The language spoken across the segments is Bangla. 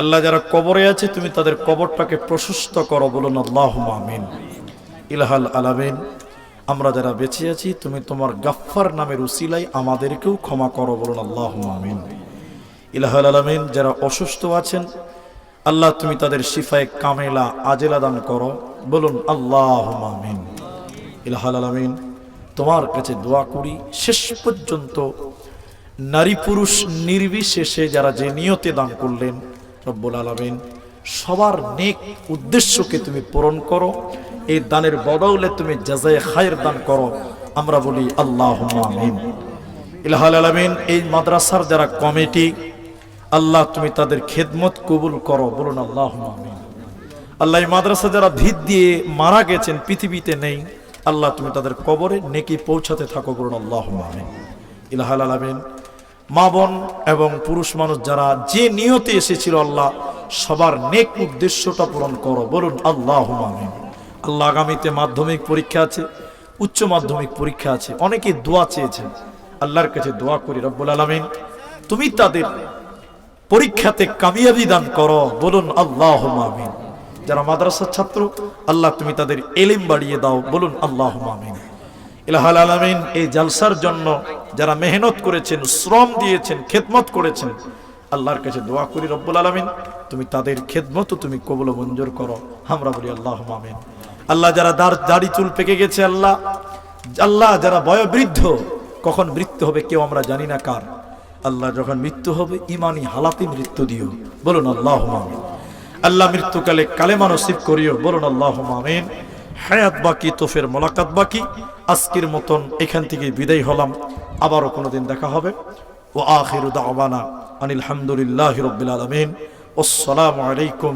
আল্লাহ যারা কবরে আছে, তুমি তাদের কবরটাকে প্রশস্ত করো বলুন আল্লাহ আমিন। ইলাহাল আলামিন, আমরা যারা বেঁচে আছি, তুমি তোমার গাফফার নামের উসিলাই আমাদেরকেও ক্ষমা করো বলুন আল্লাহ আমিন। ইলাহাল আলামিন, যারা অসুস্থ আছেন, আল্লাহ তুমি তাদের শিফায় কামেলা, আজেলা দান করো বলুন আল্লাহ আমিন। ইলাহাল আলামিন, তোমার কাছে দোয়া করি, শেষ পর্যন্ত নারী পুরুষ নির্বিশেষে যারা যে নিয়তে দান করলেন, রব্বুল আলমিন, সবার নেক উদ্দেশ্যকে তুমি পূরণ করো, এই দানের বদৌলে তুমি জাজায় খায়ের দান করো। আমরা বলি আল্লাহ ইলাহাল আলমিন, এই মাদ্রাসার যারা কমিটি, আল্লাহ তুমি তাদের খেদমত কবুল করো, বলুন আল্লাহ আল্লাহ এই মাদ্রাসা যারা ভিত দিয়ে মারা গেছেন, পৃথিবীতে নেই, আল্লাহ তুমি তাদের কবরে নেকি পৌঁছাতে থাকো, বলুন আল্লাহ ইলাহাল আলামিন মা বোন এবং পুরুষ মানুষ যারা যে নিয়তে এসেছিল আল্লাহ, সবার নেক উদ্দেশ্যটা পূরণ করো। বলুন আল্লাহ আল্লাহ আগামীতে মাধ্যমিক পরীক্ষা আছে, উচ্চ মাধ্যমিক পরীক্ষা আছে অনেকে দোয়া চেয়েছেন। আল্লাহর কাছে দোয়া করি, রব্বুল আলমিন, তুমি তাদের পরীক্ষাতে কামিয়াবি দান করো। বলুন আল্লাহ যারা মাদ্রাসার ছাত্র, আল্লাহ তুমি তাদের এলিম বাড়িয়ে দাও। বলুন আল্লাহ আমিন। ইলাহাল আলামিন, এই জালসার জন্য যারা মেহনত করেছেন, শ্রম দিয়েছেন, খেদমত করেছেন, আল্লাহর কাছে দোয়া করি রব্বুল আলামিন, তুমি তাদের খেদমত তুমি কবল মঞ্জুর করো। আমরা বলি আল্লাহ আমিন। আল্লাহ যারা দাঁড় চুল পেকে গেছে, আল্লাহ আল্লাহ যারা বয়োবৃদ্ধ, কখন মৃত্যু হবে কেউ আমরা জানি না কার। আল্লাহ যখন মৃত্যু হবে, ইমানি হালাতি মৃত্যু দিও। বলুন আল্লাহ আমিন। আল্লাহ মৃত্যুকালে কালেমা নসিব করিও। বলুন আল্লাহ আমিন। হায়াত বাকি, তোফের মোলাকাত বাকি। আজকের মতন এখান থেকে বিদায় হলাম। আবারও কোনোদিন দেখা হবে। ও আখির দাওয়ানা আনিল হামদুলিল্লাহ রবিল আলমিন। আসসালামু আলাইকুম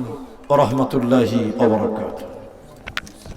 রহমতুল্লাহি ওবরাকাতুহ